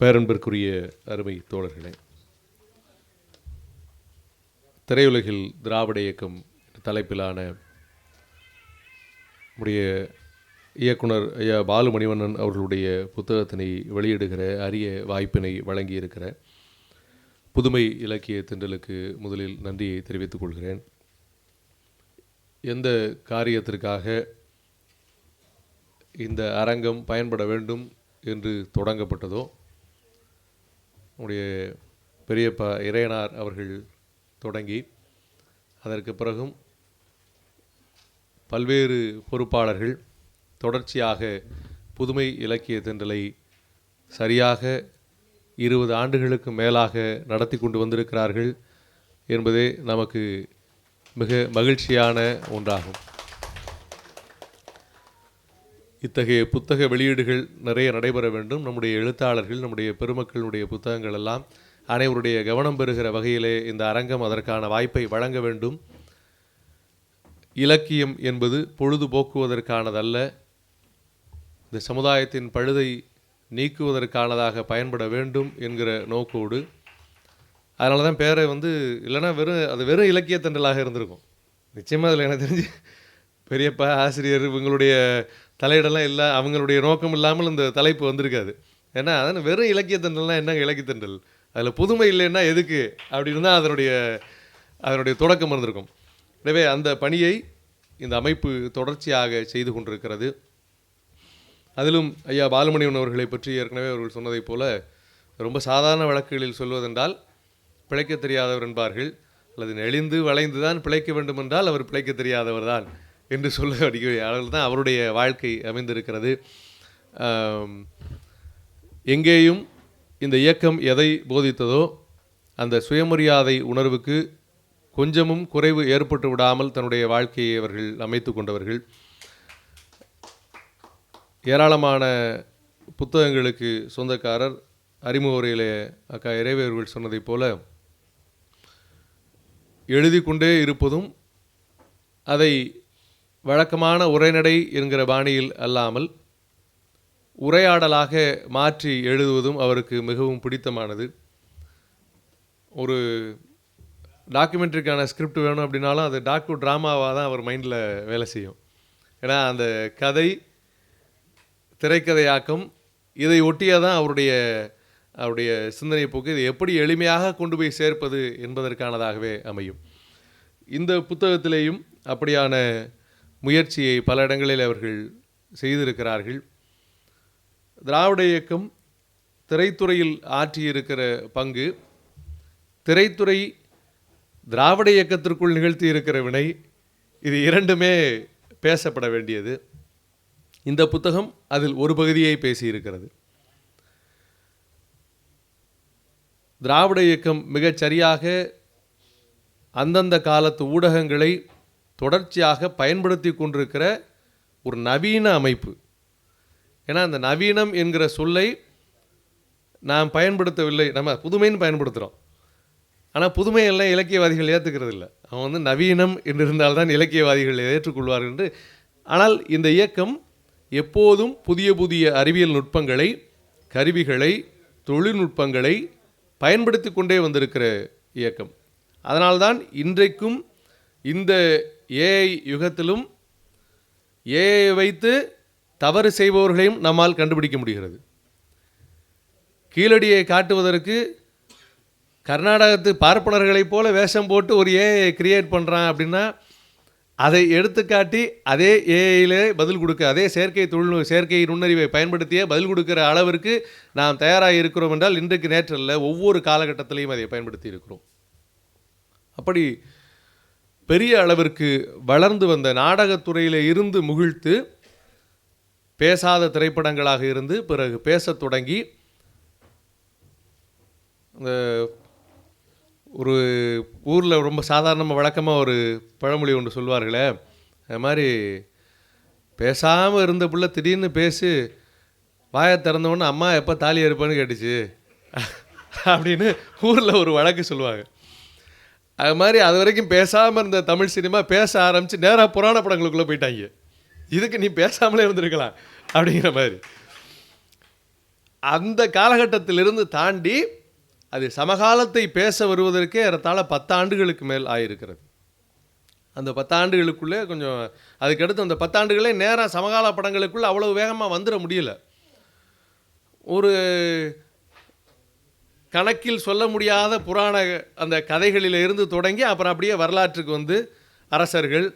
பேரன்பிற்குரிய அருமை தோழர்களே திரையுலகில் திராவிட இயக்கம் தலைப்பிலான நம்முடைய இயக்குனர் ஐயா பாலுமணிவண்ணன் அவர்களுடைய புத்தகத்தினை வெளியிடுகிற அரிய வாய்ப்பினை வழங்கியிருக்கிற புதுமை இலக்கிய திண்டலுக்கு முதலில் நன்றியை தெரிவித்துக் கொள்கிறேன். எந்த காரியத்திற்காக இந்த அரங்கம் பயன்பட வேண்டும் என்று தொடங்கப்பட்டதோ நம்முடைய பெரியப்பா இறையனார் அவர்கள் தொடங்கி அதற்கு பிறகும் பல்வேறு பொறுப்பாளர்கள் தொடர்ச்சியாக புதுமை இலக்கிய தென்றலை சரியாக இருபது ஆண்டுகளுக்கு மேலாக நடத்தி கொண்டு வந்திருக்கிறார்கள் என்பதே நமக்கு மிக மகிழ்ச்சியான ஒன்றாகும். இத்தகைய புத்தக வெளியீடுகள் நிறைய நடைபெற வேண்டும். நம்முடைய எழுத்தாளர்கள் நம்முடைய பெருமக்களுடைய புத்தகங்கள் எல்லாம் அனைவருடைய கவனம் பெறுகிற வகையிலே இந்த அரங்கம் அதற்கான வாய்ப்பை வழங்க வேண்டும். இலக்கியம் என்பது பொழுதுபோக்குவதற்கானதல்ல. இந்த சமுதாயத்தின் பழுதை நீக்குவதற்கானதாக பயன்பட வேண்டும் என்கிற நோக்கோடு. அதனால தான் பேரை வந்து இல்லைன்னா வெறும் அது வெறும் இலக்கிய தண்டலாக இருந்திருக்கும். நிச்சயமாக அதில் எனக்கு தெரிஞ்சு பெரியப்பா ஆசிரியர் இவங்களுடைய தலையிடலாம் இல்லை அவங்களுடைய நோக்கம் இல்லாமல் இந்த தலைப்பு வந்திருக்காது. ஏன்னா அதான் வெறும் இலக்கிய தண்டல்னால் என்ன இலக்கியத்தண்டல்? அதில் புதுமை இல்லைன்னா எதுக்கு? அப்படின்னு தான் அதனுடைய அதனுடைய தொடக்கம் இருந்திருக்கும். எனவே அந்த பணியை இந்த அமைப்பு தொடர்ச்சியாக செய்து கொண்டிருக்கிறது. அதிலும் ஐயா பாலுமணியன் அவர்களை பற்றி ஏற்கனவே அவர்கள் சொன்னதைப் போல ரொம்ப சாதாரண வழக்குகளில் சொல்வதென்றால் பிழைக்க தெரியாதவர் என்பார்கள். அல்லது நெளிந்து வளைந்து தான் பிழைக்க வேண்டும் என்றால் அவர் பிழைக்க தெரியாதவர் தான். என்று சொல்ல அடிக்க அளவில் தான் அவருடைய வாழ்க்கை அமைந்திருக்கிறது. எங்கேயும் இந்த இயக்கம் எதை போதித்ததோ அந்த சுயமரியாதை உணர்வுக்கு கொஞ்சமும் குறைவு ஏற்பட்டு விடாமல் தன்னுடைய வாழ்க்கையை அவர்கள் அமைத்து கொண்டவர்கள். ஏராளமான புத்தகங்களுக்கு சொந்தக்காரர் அறிமுக உரையிலே அக்கா இறைவேர்கள் சொன்னதைப் போல எழுதி கொண்டே இருப்பதும் அதை வழக்கமான உரைநடை என்கிற பாணியில் அல்லாமல் உரையாடலாக மாற்றி எழுதுவதும் அவருக்கு மிகவும் பிடித்தமானது. ஒரு டாக்குமெண்ட்ரிக்கான ஸ்கிரிப்ட் வேணும் அப்படின்னாலும் அது டாக்கு ட்ராமாவாக தான் அவர் மைண்டில் வேலை செய்யும். ஏன்னா அந்த கதை திரைக்கதையாக்கம் இதை ஒட்டியே தான் அவருடைய அவருடைய சிந்தனை போக்கு. இதை எப்படி எளிமையாக கொண்டு போய் சேர்ப்பது என்பதற்கானதாகவே அமையும். இந்த புத்தகத்திலேயும் அப்படியான முயற்சியை பல இடங்களில் அவர்கள் செய்திருக்கிறார்கள். திராவிட இயக்கம் திரைத்துறையில் ஆற்றியிருக்கிற பங்கு திரைத்துறை திராவிட இயக்கத்திற்குள் நிகழ்த்தி இருக்கிற வினை இது இரண்டுமே பேசப்பட வேண்டியது. இந்த புத்தகம் அதில் ஒரு பகுதியை பேசியிருக்கிறது. திராவிட இயக்கம் மிகச் சரியாக அந்தந்த காலத்து ஊடகங்களை தொடர்ச்சியாக பயன்படுத்தி கொண்டிருக்கிற ஒரு நவீன அமைப்பு. ஏன்னா அந்த நவீனம் என்கிற சொல்லை நாம் பயன்படுத்தவில்லை. நம்ம புதுமைன்னு பயன்படுத்துகிறோம் ஆனால் புதுமையெல்லாம் இலக்கியவாதிகள் ஏற்றுக்கிறது இல்லை அவன் வந்து நவீனம் என்று இருந்தால்தான் இலக்கியவாதிகள் ஏற்றுக்கொள்வார்கள் என்று. ஆனால் இந்த இயக்கம் எப்போதும் புதிய புதிய அறிவியல் நுட்பங்களை கருவிகளை தொழில்நுட்பங்களை பயன்படுத்தி கொண்டே வந்திருக்கிற இயக்கம். அதனால்தான் இன்றைக்கும் இந்த ஏஐ யுகத்திலும் ஏஐ வைத்து தவறு செய்பவர்களையும் நம்மால் கண்டுபிடிக்க முடிகிறது. கீழடியை காட்டுவதற்கு கர்நாடகத்து பார்ப்பனர்களைப் போல வேஷம் போட்டு ஒரு ஏஐ கிரியேட் பண்ணுறான் அப்படின்னா அதை எடுத்துக்காட்டி அதே ஏஐயிலே பதில் கொடுக்க அதே செயற்கை தொழில் செயற்கை நுண்ணறிவை பயன்படுத்தியே பதில் கொடுக்கிற அளவிற்கு நாம் தயாராக இருக்கிறோம் என்றால் இன்றைக்கு நேற்றல்ல ஒவ்வொரு காலகட்டத்திலையும் அதை பயன்படுத்தி இருக்கிறோம். அப்படி பெரிய அளவிற்கு வளர்ந்து வந்த நாடகத்துறையில் இருந்து முகிழ்த்து பேசாத திரைப்படங்களாக இருந்து பிறகு பேசத் தொடங்கி இந்த ஒரு ஊரில் ரொம்ப சாதாரணமாக வழக்கமாக ஒரு பழமொழி ஒன்று சொல்வார்களே அது மாதிரி பேசாமல் இருந்த பிள்ளை திடீர்னு பேசி வாயை திறந்தவொடனே அம்மா எப்போ தாலி எடுப்பேன்னு கேட்டுச்சு? அப்படின்னு ஊரில் ஒரு வழக்கு சொல்லுவாங்க. அது மாதிரி அது வரைக்கும் பேசாமல் இருந்த தமிழ் சினிமா பேச ஆரம்பித்து நேராக புராண படங்களுக்குள்ளே போயிட்டாங்க. இதுக்கு நீ பேசாமலே இருந்திருக்கலாம் அப்படிங்கிற மாதிரி. அந்த காலகட்டத்திலிருந்து தாண்டி அது சமகாலத்தை பேச வருவதற்கே ஏறத்தாழ பத்தாண்டுகளுக்கு மேல் ஆயிருக்கிறது. அந்த பத்தாண்டுகளுக்குள்ளே கொஞ்சம் அதுக்கடுத்து அந்த பத்தாண்டுகளே நேராக சமகால படங்களுக்குள்ளே அவ்வளோ வேகமாக வந்துட முடியல. ஒரு கணக்கில் சொல்ல முடியாத புராண அந்த கதைகளில் இருந்து தொடங்கி அப்புறம் அப்படியே வரலாற்றுக்கு வந்து அரசர்கள்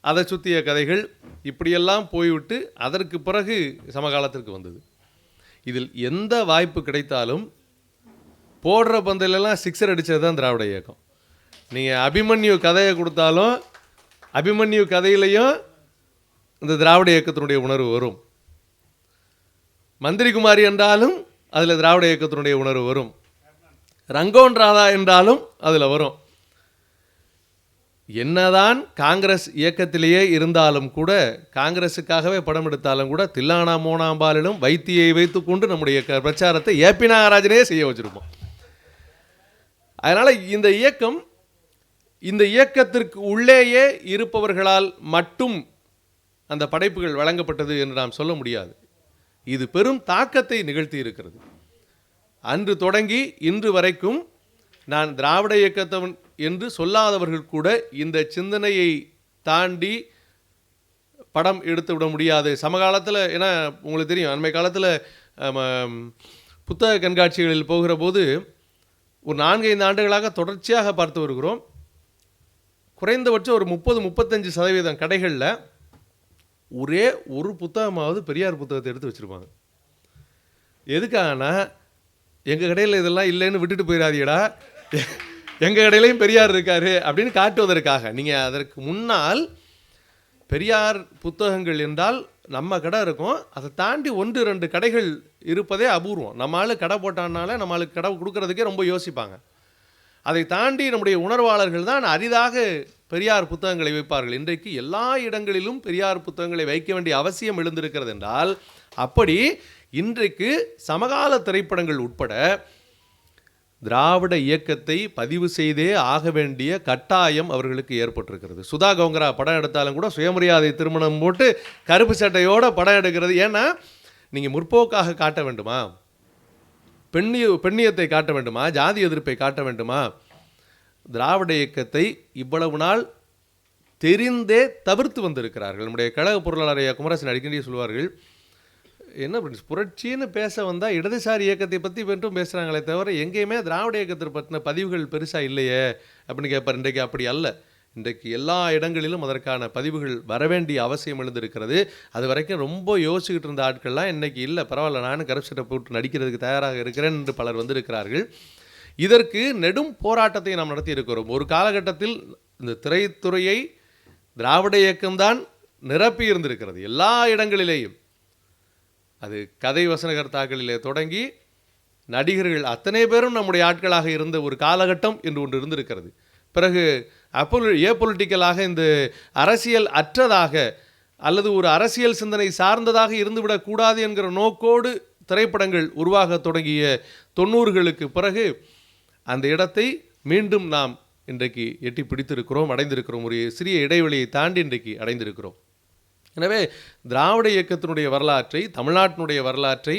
அதை சுற்றிய கதைகள் இப்படியெல்லாம் போய்விட்டு அதற்கு பிறகு சமகாலத்திற்கு வந்தது. இதில் எந்த வாய்ப்பு கிடைத்தாலும் போடுற பந்தையிலலாம் சிக்ஸர் அடித்தது தான் திராவிட இயக்கம். நீங்கள் அபிமன்யு கதையை கொடுத்தாலும் அபிமன்யு கதையிலையும் இந்த திராவிட இயக்கத்தினுடைய உணர்வு வரும். மந்திரிகுமாரி என்றாலும் அதில் திராவிட இயக்கத்தினுடைய உணர்வு வரும். ரங்கோன் ராதா என்றாலும் அதில் வரும். என்னதான் காங்கிரஸ் இயக்கத்திலேயே இருந்தாலும் கூட காங்கிரஸுக்காகவே படம் எடுத்தாலும் கூட தில்லானா மோனாம்பாலிலும் வைத்தியை வைத்துக்கொண்டு நம்முடைய க- பிரச்சாரத்தை ஏபி நாகராஜனே செய்ய வச்சுருப்போம். அதனால் இந்த இயக்கம் இந்த இயக்கத்திற்கு உள்ளேயே இருப்பவர்களால் மட்டும் அந்த படைப்புகள் வழங்கப்பட்டது என்று நாம் சொல்ல முடியாது. இது பெரும் தாக்கத்தை நிகழ்த்தி இருக்கிறது. அன்று தொடங்கி இன்று வரைக்கும் நான் திராவிட இயக்கத்தவன் என்று சொல்லாதவர்கள் கூட இந்த சிந்தனையை தாண்டி படம் எடுத்து விட முடியாது. சமகாலத்தில் ஏன்னா உங்களுக்கு தெரியும் அண்மை காலத்தில் புத்தக கண்காட்சிகளில் போகிற போது ஒரு நான்கைந்து ஆண்டுகளாக தொடர்ச்சியாக பார்த்து வருகிறோம். குறைந்தபட்சம் ஒரு முப்பது முப்பத்தஞ்சு சதவீதம் கடைகளில் ஒரே ஒரு புத்தகமாவது பெரியார் புத்தகத்தை எடுத்து வச்சுருப்பாங்க. எதுக்காகனா எங்கள் கடையில் இதெல்லாம் இல்லைன்னு விட்டுட்டு போயிடாதீடா எங்கள் கடையிலையும் பெரியார் இருக்கார் அப்படின்னு காட்டுவதற்காக. நீங்கள் அதற்கு முன்னால் பெரியார் புத்தகங்கள் என்றால் நம்ம கடை இருக்கும். அதை தாண்டி ஒன்று ரெண்டு கடைகள் இருப்பதே அபூர்வம். நம்ம கடை போட்டானால நம்ம ஆளுக்கு கடை கொடுக்கறதுக்கே ரொம்ப யோசிப்பாங்க. அதை தாண்டி நம்முடைய உணர்வாளர்கள் தான் அரிதாக பெரியார் புத்தகங்களை வைப்பார்கள். இன்றைக்கு எல்லா இடங்களிலும் பெரியார் புத்தகங்களை வைக்க வேண்டிய அவசியம் எழுந்திருக்கிறது என்றால் அப்படி இன்றைக்கு சமகால திரைப்படங்கள் உட்பட திராவிட இயக்கத்தை பதிவு செய்தே ஆக வேண்டிய கட்டாயம் அவர்களுக்கு ஏற்பட்டிருக்கிறது. சுதா கவுங்கரா படம் எடுத்தாலும் கூட சுயமரியாதை திருமணம் போட்டு கருப்பு சட்டையோட படம் எடுக்கிறது. ஏன்னா நீங்கள் முற்போக்காக காட்ட வேண்டுமா? பெண்ணிய பெண்ணியத்தை காட்ட வேண்டுமா? ஜாதி எதிர்ப்பை காட்ட வேண்டுமா? திராவிட இயக்கத்தை இவ்வளவு நாள் தெரிந்தே தவிர்த்து வந்திருக்கிறார்கள். நம்முடைய கழக பொருளாளர் குமரசன் அடிக்கடி சொல்வார்கள் என்ன ஃப்ரெண்ட்ஸ் புரட்சின்னு பேச வந்தால் இடதுசாரி இயக்கத்தை பற்றி மட்டும் பேசுகிறாங்களே தவிர எங்கேயுமே திராவிட இயக்கத்தை பற்றின பதிவுகள் பெருசாக இல்லையே அப்படின்னு கேட்பார் இன்றைக்கு அப்படி அல்ல. இன்றைக்கு எல்லா இடங்களிலும் அதற்கான பதிவுகள் வரவேண்டிய அவசியம் எழுந்திருக்கிறது. அது வரைக்கும் ரொம்ப யோசிச்சுக்கிட்டு இருந்த ஆட்கள்லாம் இன்றைக்கி இல்லை பரவாயில்ல நானும் கரப்ஷட்டை போட்டு நடிக்கிறதுக்கு தயாராக இருக்கிறேன் என்று பலர் வந்திருக்கிறார்கள். இதற்கு நெடும் போராட்டத்தை நாம் நடத்தி இருக்கிறோம். ஒரு காலகட்டத்தில் இந்த திரைத்துறையை திராவிட இயக்கம்தான் நிரப்பி இருந்திருக்கிறது. எல்லா இடங்களிலேயும் அது கதை வசனகர்த்தாக்களிலே தொடங்கி நடிகர்கள் அத்தனை பேரும் நம்முடைய ஆட்களாக இருந்த ஒரு காலகட்டம் என்று ஒன்று இருந்திருக்கிறது. பிறகு அப்பொலி ஏபொலிட்டிக்கலாக இந்த அரசியல் அற்றதாக அல்லது ஒரு அரசியல் சிந்தனை சார்ந்ததாக இருந்துவிடக்கூடாது என்கிற நோக்கோடு திரைப்படங்கள் உருவாகத் தொடங்கிய தொண்ணூறுகளுக்கு பிறகு அந்த இடத்தை மீண்டும் நாம் இன்றைக்கு எட்டி பிடித்திருக்கிறோம் அடைந்திருக்கிறோம். ஒரு சிறிய இடைவெளியை தாண்டி இன்றைக்கு அடைந்திருக்கிறோம். எனவே திராவிட இயக்கத்தினுடைய வரலாற்றை தமிழ்நாட்டினுடைய வரலாற்றை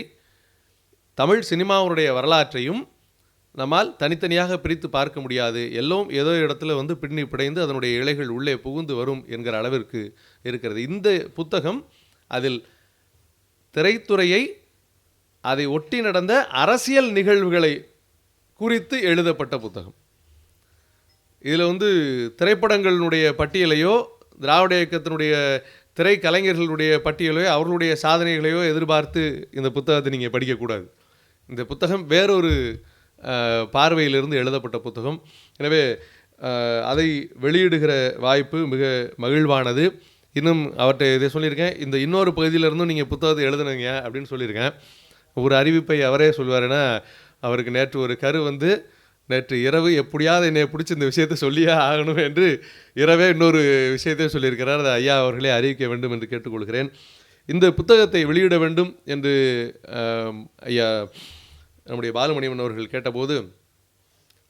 தமிழ் சினிமாவுடைய வரலாற்றையும் நம்மால் தனித்தனியாக பிரித்து பார்க்க முடியாது. எல்லோரும் ஏதோ இடத்துல வந்து பின்னி பிடைந்து அதனுடைய இலைகள் உள்ளே புகுந்து வரும் என்கிற அளவிற்கு இருக்கிறது. இந்த புத்தகம் அதில் திரைத்துறையை அதை ஒட்டி நடந்த அரசியல் நிகழ்வுகளை குறித்து எழுதப்பட்ட புத்தகம். இதில் வந்து திரைப்படங்களினுடைய பட்டியலையோ திராவிட இயக்கத்தினுடைய திரைக்கலைஞர்களுடைய பட்டியலையோ அவர்களுடைய சாதனைகளையோ எதிர்பார்த்து இந்த புத்தகத்தை நீங்கள் படிக்கக்கூடாது. இந்த புத்தகம் வேறொரு பார்வையிலிருந்து எழுதப்பட்ட புத்தகம். எனவே அதை வெளியிடுகிற வாய்ப்பு மிக மகிழ்வானது. இன்னும் அவர்கிட்ட இதை சொல்லியிருக்கேன். இந்த இன்னொரு பகுதியிலிருந்தும் நீங்கள் புத்தகத்தை எழுதுனீங்க அப்படின்னு சொல்லியிருக்கேன். ஒரு அறிவிப்பை அவரே சொல்வாருன்னா அவருக்கு நேற்று ஒரு கரு வந்து நேற்று இரவு எப்படியாவது என்னை பிடிச்சி இந்த விஷயத்தை சொல்லியே ஆகணும் என்று இரவே இன்னொரு விஷயத்தை சொல்லியிருக்கிறார். அதை ஐயா அவர்களே அறிவிக்க வேண்டும் என்று கேட்டுக்கொள்கிறேன். இந்த புத்தகத்தை வெளியிட வேண்டும் என்று ஐயா நம்முடைய பாலுமணியன் அவர்கள் கேட்டபோது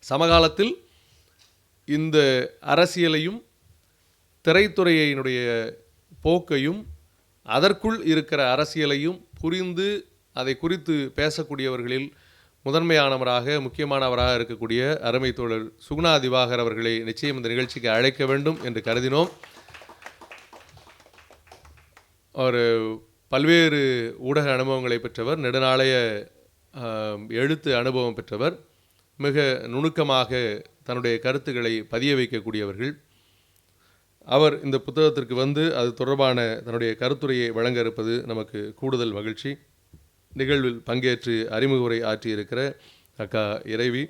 சமகாலத்தில் இந்த அரசியலையும் திரைத்துறையினுடைய போக்கையும் அதற்குள் இருக்கிற அரசியலையும் புரிந்து அதை குறித்து பேசக்கூடியவர்களில் முதன்மையானவராக முக்கியமானவராக இருக்கக்கூடிய அருமை தோழர் சுகுணா திவாகர் அவர்களை நிச்சயம் இந்த நிகழ்ச்சிக்கு அழைக்க வேண்டும் என்று கருதினோம். அவர் பல்வேறு ஊடக அனுபவங்களை பெற்றவர் நெடுநாளைய எழுத்து அனுபவம் பெற்றவர் மிக நுணுக்கமாக தன்னுடைய கருத்துக்களை பதிய வைக்கக்கூடியவர்கள். அவர் இந்த புத்தகத்திற்கு வந்து அது தொடர்பான தன்னுடைய கருத்துரையை வழங்க இருப்பது நமக்கு கூடுதல் மகிழ்ச்சி. நிகழ்வில் பங்கேற்று அறிமுக உரை ஆற்றியிருக்கிற அக்கா இறைவி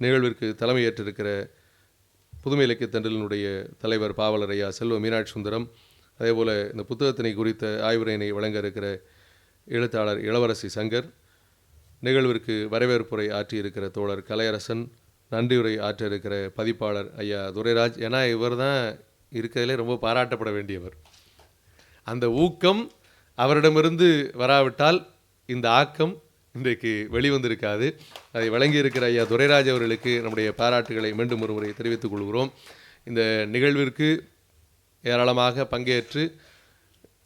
நிகழ்விற்கு தலைமையேற்றிருக்கிற புதுமை இலக்கிய தண்டலினுடைய தலைவர் பாவலர் ஐயா செல்வ மீனாட்சி சுந்தரம் அதேபோல் இந்த புத்தகத்தினை குறித்த ஆய்வுரையினை வழங்க இருக்கிற எழுத்தாளர் இளவரசி சங்கர் நிகழ்விற்கு வரவேற்புரை ஆற்றியிருக்கிற தோழர் கலையரசன் நன்றியுரை ஆற்ற இருக்கிற பதிப்பாளர் ஐயா துரைராஜ் ஏன்னா இவர் தான் இருக்கிறதுலே ரொம்ப பாராட்டப்பட வேண்டியவர். அந்த ஊக்கம் அவரிடமிருந்து வராவிட்டால் இந்த ஆக்கம் இன்றைக்கு வெளிவந்திருக்காது. அதை வழங்கியிருக்கிற ஐயா துரைராஜ் அவர்களுக்கு நம்முடைய பாராட்டுகளை மீண்டும் ஒருமுறை தெரிவித்துக் கொள்கிறோம். இந்த நிகழ்விற்கு ஏராளமாக பங்கேற்று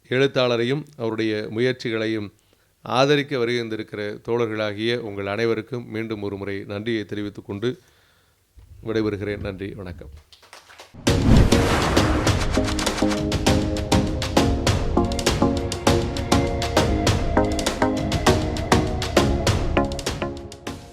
எழுத்தாளரையும் அவருடைய முயற்சிகளையும் ஆதரிக்க வருகின்றிருக்கிற தோழர்களாகிய உங்கள் அனைவருக்கும் மீண்டும் ஒரு முறை நன்றியை தெரிவித்துக் கொண்டு விடைபெறுகிறேன். நன்றி வணக்கம்.